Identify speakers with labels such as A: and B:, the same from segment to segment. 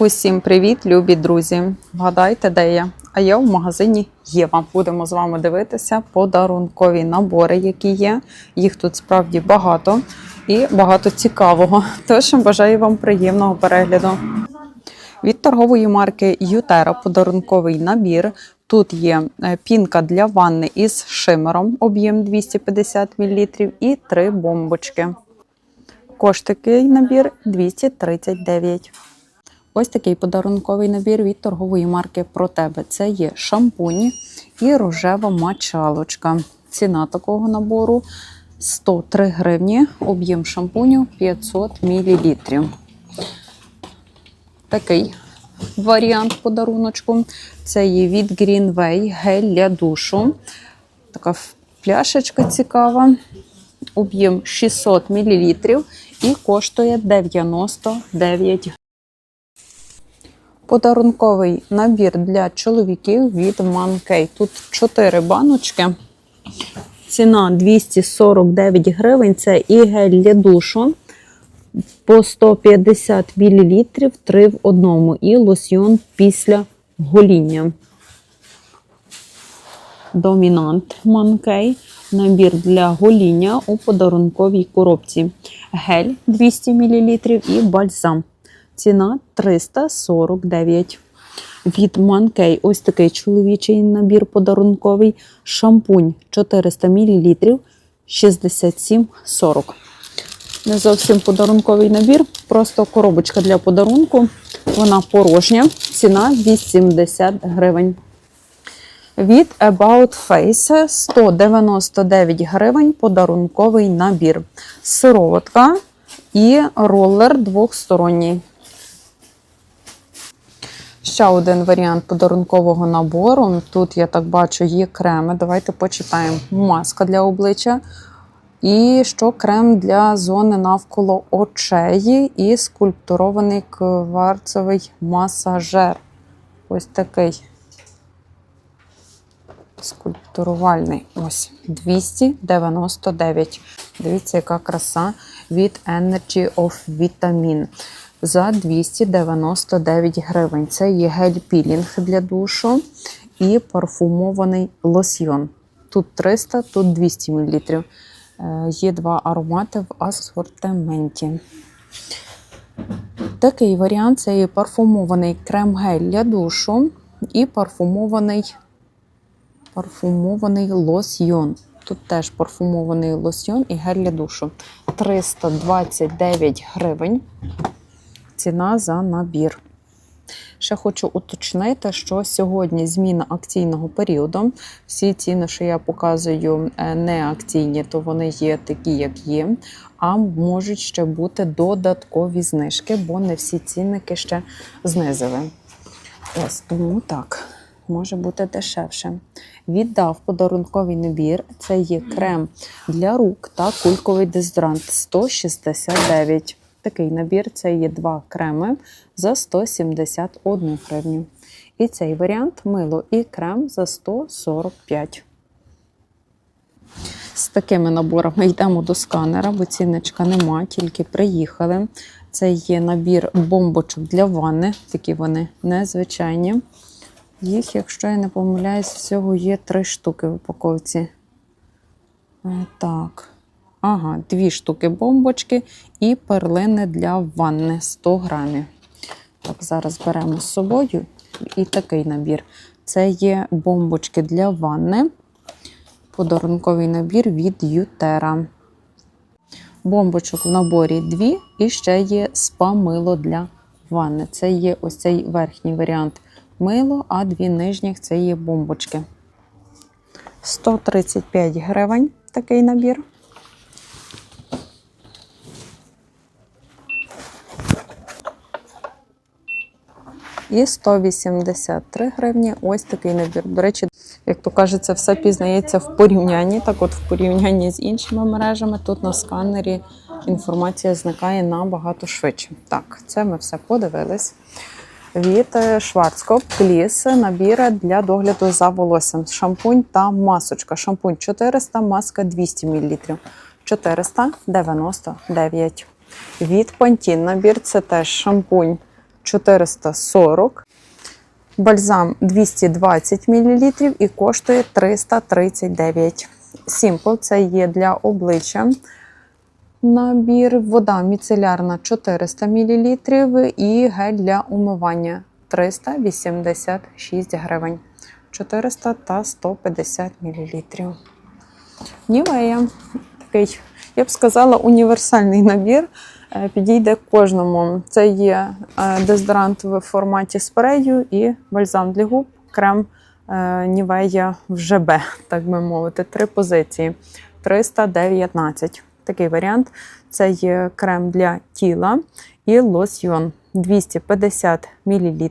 A: Усім привіт, любі друзі! Вгадайте, де я? А я в магазині Єва. Будемо з вами дивитися подарункові набори, які є. Їх тут справді багато і багато цікавого. Тож бажаю вам приємного перегляду. Від торгової марки Ютера подарунковий набір. Тут є е, пінка для ванни із шимером, об'єм 250 мл і три бомбочки. Кошт такий набір 239. Ось такий подарунковий набір від торгової марки про тебе. Це є шампуні і рожева мочалочка. Ціна такого набору 103 гривні, об'єм шампуню 500 мл. Такий варіант подаруночку. Це є від Greenway гель для душу. Така пляшечка цікава. Об'єм 600 мл і коштує 99 Подарунковий набір для чоловіків від Манкей. Тут 4 баночки. Ціна 249 гривень. Це і гель для душу по 150 мл 3 в одному. І лосьйон після гоління. Домінант Манкей. Набір для гоління у подарунковій коробці. Гель 200 мл і бальзам. Ціна 349. Від Манкей ось такий чоловічий набір подарунковий. Шампунь 400 мл 67,40. Не зовсім подарунковий набір, просто коробочка для подарунку. Вона порожня. Ціна 80 гривень. Від About Face 199 гривень подарунковий набір. Сироватка і ролер двохсторонній. Ще один варіант подарункового набору. Тут, я так бачу, є креми. Давайте почитаємо. Маска для обличчя. І що крем для зони навколо очей і скульптурований кварцевий масажер. Ось такий скульптурувальний. Ось 299. Дивіться, яка краса від Energy of Vitamin за 299 гривень. Це є гель-пілінг для душу і парфумований лосьйон. Тут 300, тут 200 мл. Є два аромати в асортименті. Такий варіант це є парфумований крем-гель для душу і парфумований, парфумований лосьйон. Тут теж парфумований лосьйон і гель для душу. 329 гривень ціна за набір. Ще хочу уточнити, що сьогодні зміна акційного періоду. Всі ціни, що я показую, не акційні, то вони є такі, як є. А можуть ще бути додаткові знижки, бо не всі цінники ще знизили. Ось тому так, може бути дешевше. Віддав подарунковий набір. Це є крем для рук та кульковий дезодорант 169 Такий набір це є два креми за 171 гривню. І цей варіант мило і крем за 145. З такими наборами йдемо до сканера, бо цінничка нема, тільки приїхали. Це є набір бомбочок для ванни, такі вони незвичайні. Їх, якщо я не помиляюсь, всього є три штуки в упаковці. Так. Ага, дві штуки бомбочки і перлини для ванни 100 грамів. Так, зараз беремо з собою і такий набір. Це є бомбочки для ванни. Подарунковий набір від Ютера. Бомбочок в наборі дві, і ще є спа-мило для ванни. Це є ось цей верхній варіант мило, а дві нижніх це є бомбочки. 135 гривень такий набір. І 183 гривні ось такий набір. До речі, як то кажеться, все пізнається в порівнянні. Так, от в порівнянні з іншими мережами, тут на сканері інформація зникає набагато швидше. Так, це ми все подивились. Від Schwarzkopf Кліс набір для догляду за волоссям. Шампунь та масочка. Шампунь 400, маска 200 мл. 499. Від Pantene набір це теж шампунь 440. Бальзам 220 мл і коштує 339. Simple це є для обличчя. Набір вода міцелярна 400 мл і гель для умивання 386 гривень. 400 та 150 мл. Нівея такий, я б сказала, універсальний набір. Е, Підійде кожному. Це є е, дезодорант в форматі спрею і бальзам для губ, крем е, Нівея в ЖБ, так би мовити. Три позиції. 319. Такий варіант. Це є крем для тіла і лосьйон 250 мл.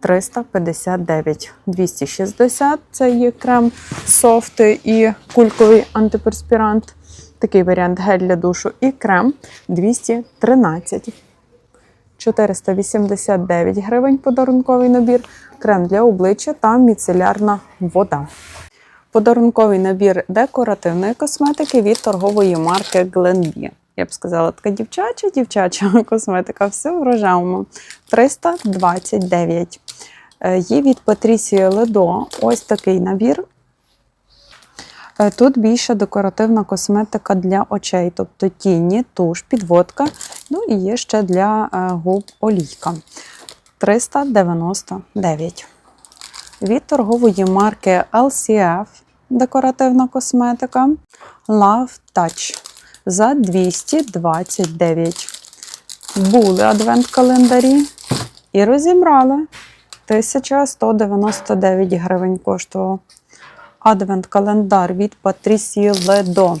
A: 359, 260 це є крем софт і кульковий антиперспірант. Такий варіант гель для душу і крем 213. 489 гривень подарунковий набір, крем для обличчя та міцелярна вода. Подарунковий набір декоративної косметики від торгової марки Glenbee. Я б сказала, така дівчача, дівчача косметика, все в рожевому. 329. Е, Є від Патрісії Ледо ось такий набір. Е, Тут більше декоративна косметика для очей, тобто тіні, туш, підводка. Ну і є ще для е, губ олійка. 399. Від торгової марки LCF декоративна косметика Love Touch за 229. Були адвент-календарі і розібрали. 1199 гривень коштував. Адвент-календар від Патрісії Ледо.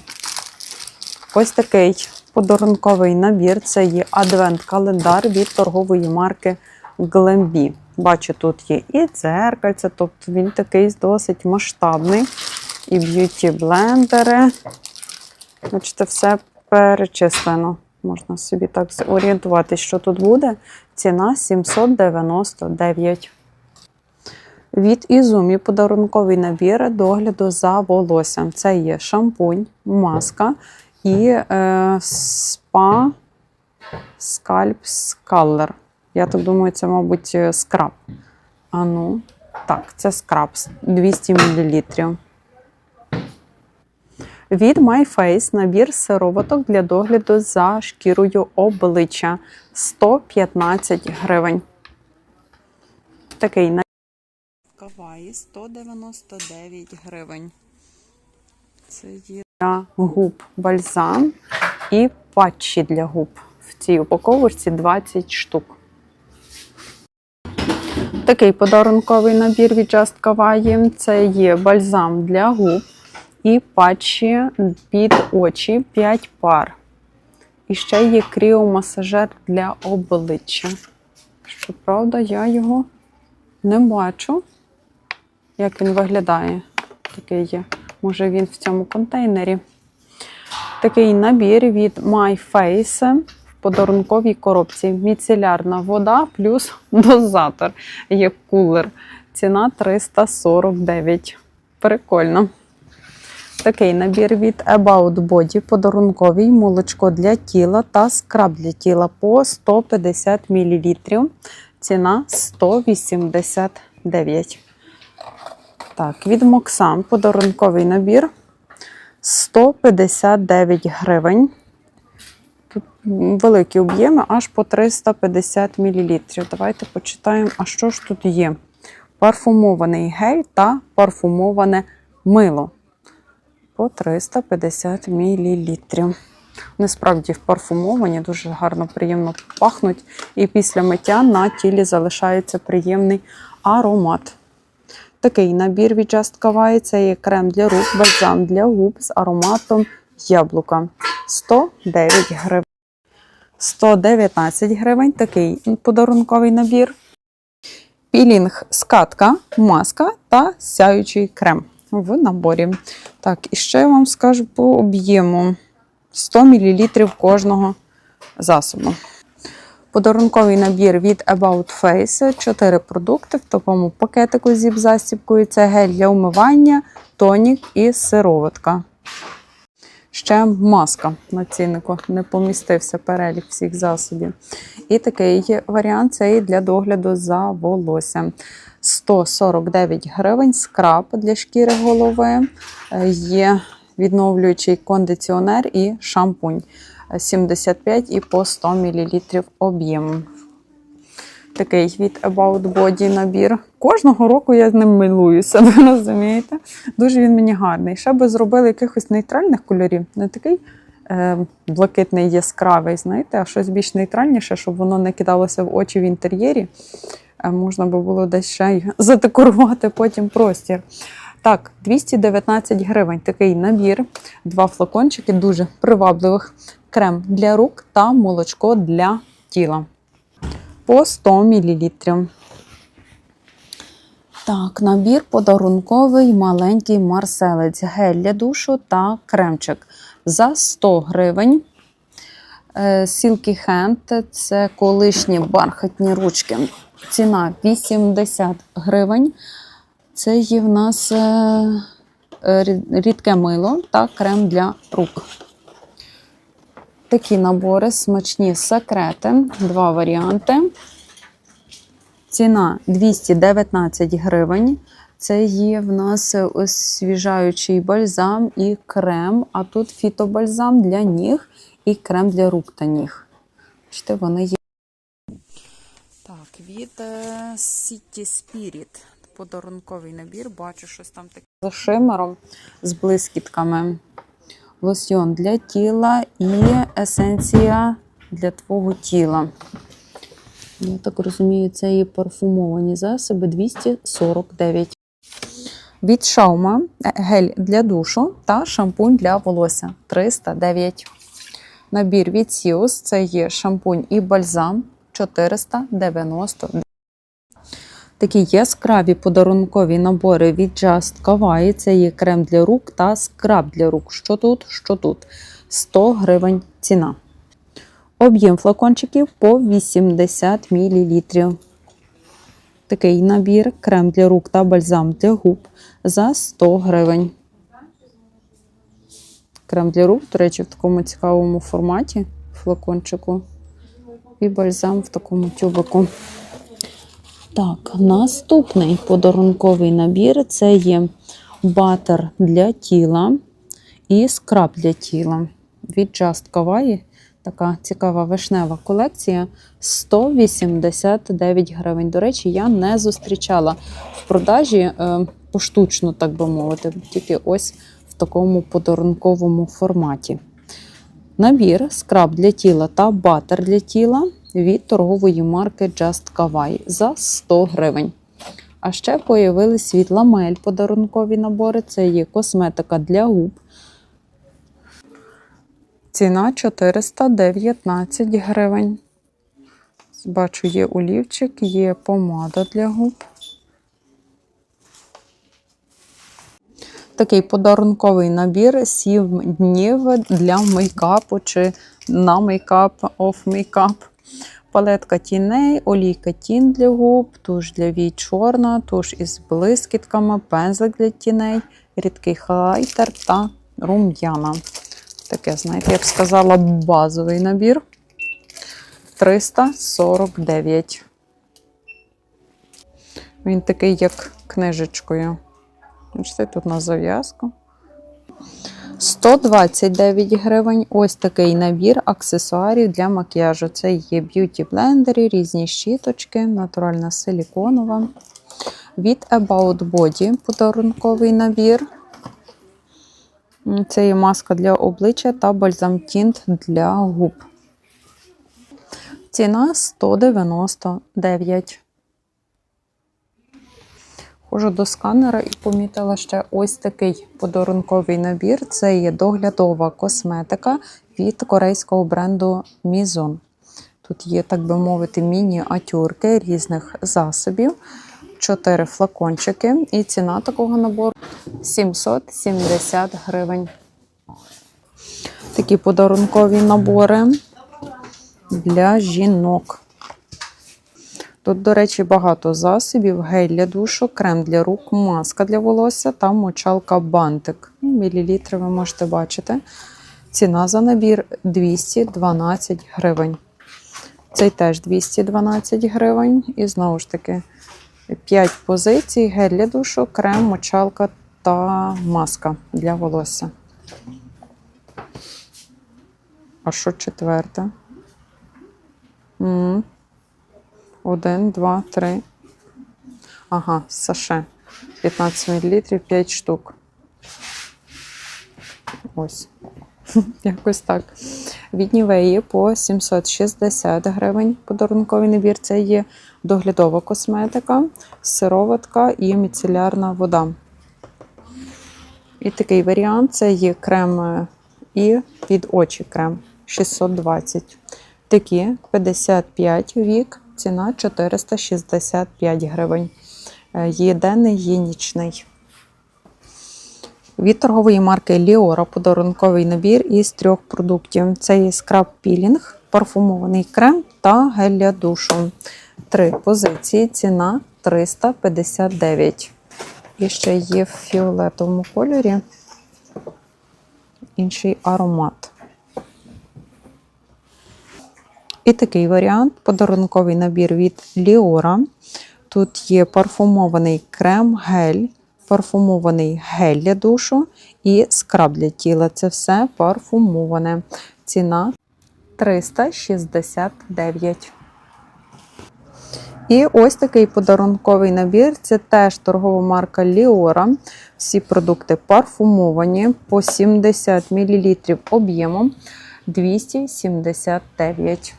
A: Ось такий подарунковий набір. Це є адвент-календар від торгової марки Glambi. Бачу, тут є і дзеркальце, тобто він такий досить масштабний. І б'юті-блендери. Бачите, все перечислено. Можна собі так орієнтуватись, що тут буде. Ціна 799. Від Ізумі подарунковий набір догляду за волоссям. Це є шампунь, маска і е, спа скальп скалер. Я так думаю, це, мабуть, скраб. А ну, так, це скраб 200 мл. Від MyFace набір сироваток для догляду за шкірою обличчя 115 гривень. Такий Каваї 199 гривень. Це є для губ бальзам і патчі для губ. В цій упаковочці 20 штук. Такий подарунковий набір від Just Kawaii. Це є бальзам для губ і патчі під очі 5 пар. І ще є кріомасажер для обличчя. Щоправда, я його не бачу, як він виглядає. Такий. Може він в цьому контейнері. Такий набір від My Face в подарунковій коробці. Міцелярна вода плюс дозатор. Є кулер. Ціна 349. Прикольно. Такий набір від About Body подарунковий молочко для тіла та скраб для тіла по 150 мл. Ціна 189. Так, від Моксан подарунковий набір 159 гривень. Тут великі об'єми, аж по 350 мл. Давайте почитаємо, а що ж тут є. Парфумований гель та парфумоване мило по 350 мл. Вони справді парфумовані, дуже гарно, приємно пахнуть. І після миття на тілі залишається приємний аромат. Такий набір від Just Kawaii – це є крем для рук, бальзам для губ з ароматом яблука. 109 гривень. 119 гривень такий подарунковий набір. Пілінг скатка, маска та сяючий крем в наборі. Так, і ще я вам скажу по об'єму 100 мл кожного засобу. Подарунковий набір від About Face. 4 продукти в такому пакетику з зіп-застібкою. Це гель для умивання, тонік і сироватка. Ще маска на ціннику не помістився перелік всіх засобів. І такий варіант це і для догляду за волоссям. 149 гривень скраб для шкіри голови. Е, Є відновлюючий кондиціонер і шампунь. Е, 75 і по 100 мл об'єму. Такий від About Body набір. Кожного року я ним милуюся, ви розумієте? Дуже він мені гарний. Ще би зробили якихось нейтральних кольорів, не такий е, блакитний яскравий, знаєте, а щось більш нейтральніше, щоб воно не кидалося в очі в інтер'єрі. Е, можна би було десь ще й задекорувати потім простір. Так, 219 гривень такий набір, два флакончики дуже привабливих. Крем для рук та молочко для тіла по 100 мл. Так, набір подарунковий маленький марселець, гель для душу та кремчик за 100 гривень. Е, Silky Hand – це колишні бархатні ручки. Ціна 80 гривень. Це є в нас е, е, рід- рідке мило та крем для рук. Такі набори смачні секрети, два варіанти. Ціна 219 гривень. Це є в нас освіжаючий бальзам і крем, а тут фітобальзам для ніг і крем для рук та ніг. Бачите, вони є. Так, від е, City Spirit. Подарунковий набір. Бачу, щось там таке з шимером, з блискітками. Лосьйон для тіла і есенція для твого тіла. Я так розумію, це є парфумовані засоби 249. Від Шаума гель для душу та шампунь для волосся 309. Набір від Сіус це є шампунь і бальзам 490. Такі яскраві подарункові набори від Just Kawaii. Це є крем для рук та скраб для рук. Що тут, що тут? 100 гривень ціна. Об'єм флакончиків по 80 мл. Такий набір крем для рук та бальзам для губ за 100 гривень. Крем для рук, до речі, в такому цікавому форматі флакончику. І бальзам в такому тюбику. Так, наступний подарунковий набір це є батер для тіла і скраб для тіла. Від Just Kawaii. Така цікава вишнева колекція 189 гривень. До речі, я не зустрічала в продажі е, поштучно, так би мовити, тільки ось в такому подарунковому форматі. Набір скраб для тіла та батер для тіла від торгової марки Just Kawaii за 100 гривень. А ще появились від ламель подарункові набори. Це є косметика для губ. Ціна 419 гривень. Бачу, є олівчик, є помада для губ. Такий подарунковий набір 7 днів для мейкапу чи на мейкап, оф мейкап. Палетка тіней, олійка тін для губ, туш для вій чорна, туш із блискітками, пензлик для тіней, рідкий хайлайтер та рум'яна. Таке, знаєте, я б сказала, базовий набір. 349. Він такий, як книжечкою. Бачите, тут на зав'язку. 129 гривень. Ось такий набір аксесуарів для макіяжу. Це є б'юті-блендери, різні щіточки, натуральна силіконова. Від About Body подарунковий набір. Це є маска для обличчя та бальзам тінт для губ. Ціна 199. Ходжу до сканера і помітила ще ось такий подарунковий набір. Це є доглядова косметика від корейського бренду Mizon. Тут є, так би мовити, мініатюрки різних засобів. 4 флакончики. І ціна такого набору 770 гривень. Такі подарункові набори для жінок. Тут, до речі, багато засобів: гель для душу, крем для рук, маска для волосся та мочалка бантик. Ну, Мілілітри ви можете бачити. Ціна за набір 212 гривень. Цей теж 212 гривень. І знову ж таки 5 позицій, гель для душу, крем, мочалка та маска для волосся. А що четверте? Один, два, три. Ага, саше. 15 мл, 5 штук. Ось. Якось так. Від Нівеї по 760 гривень подарунковий набір. Це є доглядова косметика, сироватка і міцелярна вода. І такий варіант це є крем е, і під очі крем 620. Такі 55 вік, ціна 465 гривень. Е, Є денний, є нічний. Від торгової марки Ліора подарунковий набір із трьох продуктів: це є скраб пілінг, парфумований крем та гель для душу. Три позиції, ціна 359. І ще є в фіолетовому кольорі інший аромат. І такий варіант подарунковий набір від Ліора. Тут є парфумований крем, гель, парфумований гель для душу і скраб для тіла. Це все парфумоване. Ціна 369. І ось такий подарунковий набір. Це теж торгова марка Ліора. Всі продукти парфумовані по 70 мл об'ємом 279.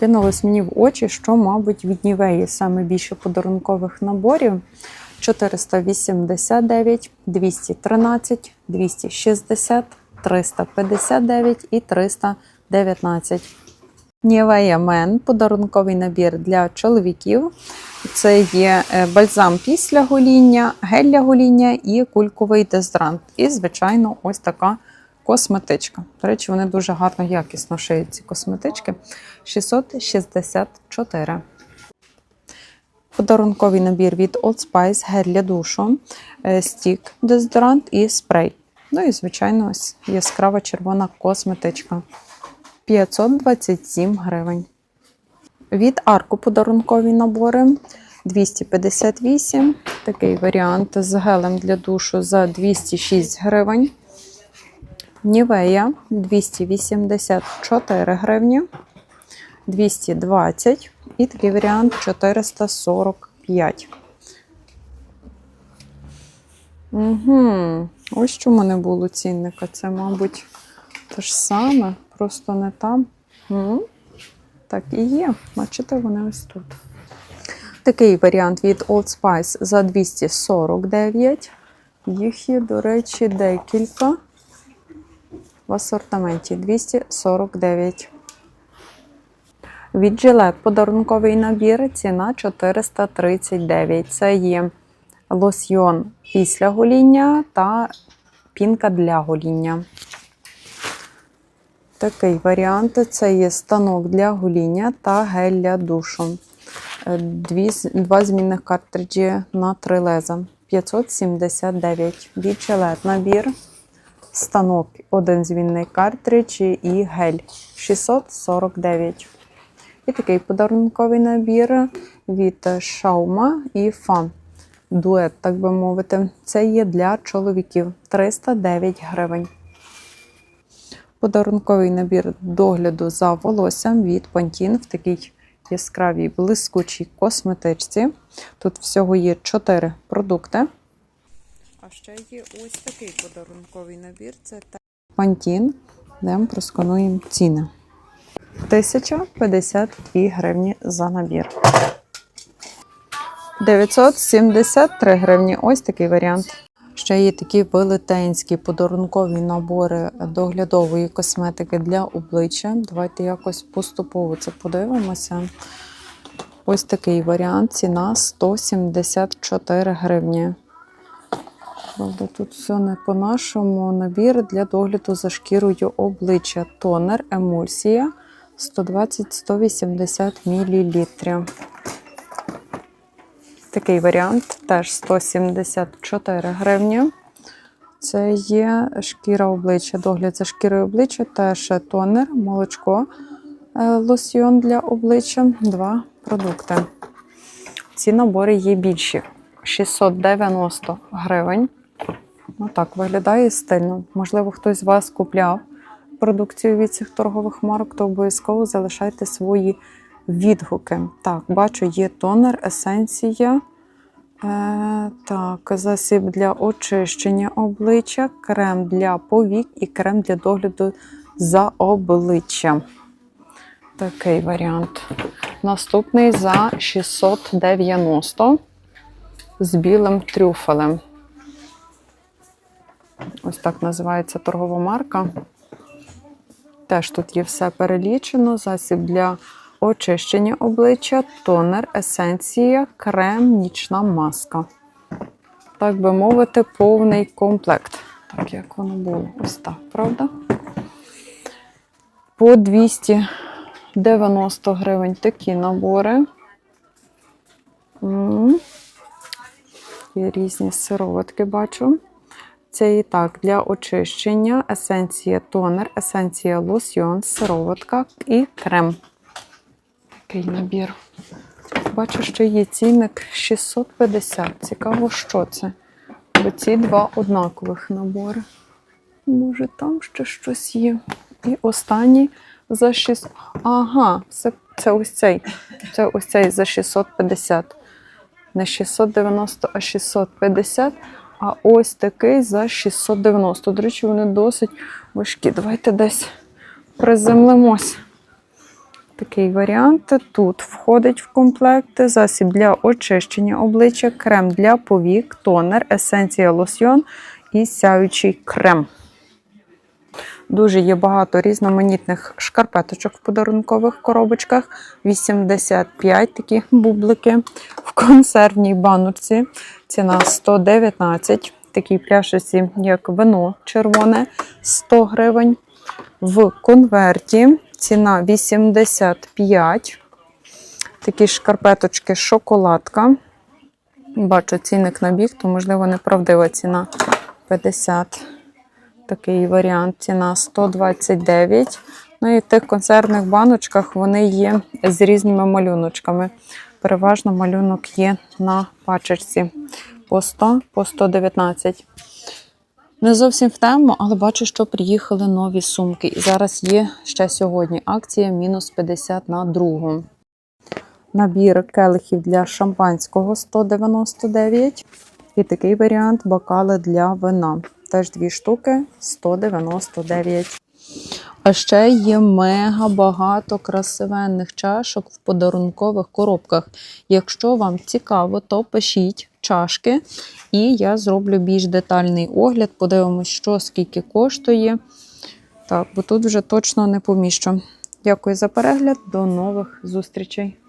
A: Кинулось мені в очі, що, мабуть, від Нівеї саме більше подарункових наборів. 489, 213, 260, 359 і 319. Нівея Мен подарунковий набір для чоловіків. Це є е, бальзам після гоління, гель для гоління і кульковий дезодорант. І, звичайно, ось така косметичка. До речі, вони дуже гарно якісно шиють ці косметички. 664. Подарунковий набір від Old Spice гель для душу, е, стік, дезодорант і спрей. Ну і, звичайно, ось яскрава червона косметичка. 527 гривень. Від арку подарункові набори 258. Такий варіант з гелем для душу за 206 гривень. Нівея 284 гривні. 220 і такий варіант 445. Угу. Ось чому не було цінника. Це, мабуть, те ж саме, просто не там. М? Так і є. Бачите, вони ось тут. Такий варіант від Old Spice за 249. Їх є, до речі, декілька в асортименті 249. Від Gillette подарунковий набір ціна 439. Це є лосьйон після гоління та пінка для гоління. Такий варіант це є станок для гоління та гель для душу. Е, Дві, два змінних картриджі на три леза. 579. Від Gillette набір. Станок, один змінний картридж і гель 649. І такий подарунковий набір від Шаума і Фан. Дует, так би мовити. Це є для чоловіків 309 гривень. Подарунковий набір догляду за волоссям від Pantene в такій яскравій блискучій косметичці. Тут всього є 4 продукти. Ще є ось такий подарунковий набір. Це Pantene. Йдемо проскануємо ціни. 1052 гривні за набір. 973 гривні. Ось такий варіант. Ще є такі велетенські подарункові набори доглядової косметики для обличчя. Давайте якось поступово це подивимося. Ось такий варіант. Ціна 174 гривні. Правда, тут все не по-нашому. Набір для догляду за шкірою обличчя. Тонер, емульсія 120-180 мл. Такий варіант теж 174 гривні. Це є шкіра обличчя, догляд за шкірою обличчя, теж тонер, молочко, е, лосьйон для обличчя. Два продукти. Ці набори є більші 690 гривень. Ну так, виглядає стильно. Можливо, хтось з вас купляв продукцію від цих торгових марок, то обов'язково залишайте свої відгуки. Так, бачу, є тонер, есенція. Е, так, засіб для очищення обличчя, крем для повік і крем для догляду за обличчям. Такий варіант. Наступний за 690 з білим трюфелем. Ось так називається торгова марка. Теж тут є все перелічено. Засіб для очищення обличчя, тонер, есенція, крем, нічна маска. Так би мовити, повний комплект. Так як воно було. Ось так, правда? По 290 гривень такі набори. Є різні сироватки, бачу. Це і так для очищення, есенція тонер, есенція лосьйон, сироватка і крем. Такий набір. Бачу, що є цінник 650. Цікаво, що це. Бо ці два однакових набори. Може, там ще щось є. І останній за 600. Ага, це, це ось цей. Це ось цей за 650. Не 690, а 650. А ось такий за 690. До речі, вони досить важкі. Давайте десь приземлимось. Такий варіант. Тут входить в комплект засіб для очищення обличчя, крем для повік, тонер, есенція лосьйон і сяючий крем. Дуже є багато різноманітних шкарпеточок в подарункових коробочках. 85 такі бублики в консервній баночці. Ціна 119. Такі пляшиці, як вино червоне, 100 гривень. В конверті ціна 85. Такі шкарпеточки шоколадка. Бачу цінник на бік, то, можливо, неправдива ціна 50. Такий варіант. Ціна 129. Ну і в тих консервних баночках вони є з різними малюночками. Переважно малюнок є на пачечці по 100, по 119. Не зовсім в тему, але бачу, що приїхали нові сумки. І зараз є ще сьогодні акція мінус 50 на другу. Набір келихів для шампанського 199. І такий варіант бокали для вина. Теж дві штуки 199. А ще є мега багато красивенних чашок в подарункових коробках. Якщо вам цікаво, то пишіть чашки, і я зроблю більш детальний огляд. Подивимось, що скільки коштує. Так, бо тут вже точно не поміщу. Дякую за перегляд. До нових зустрічей.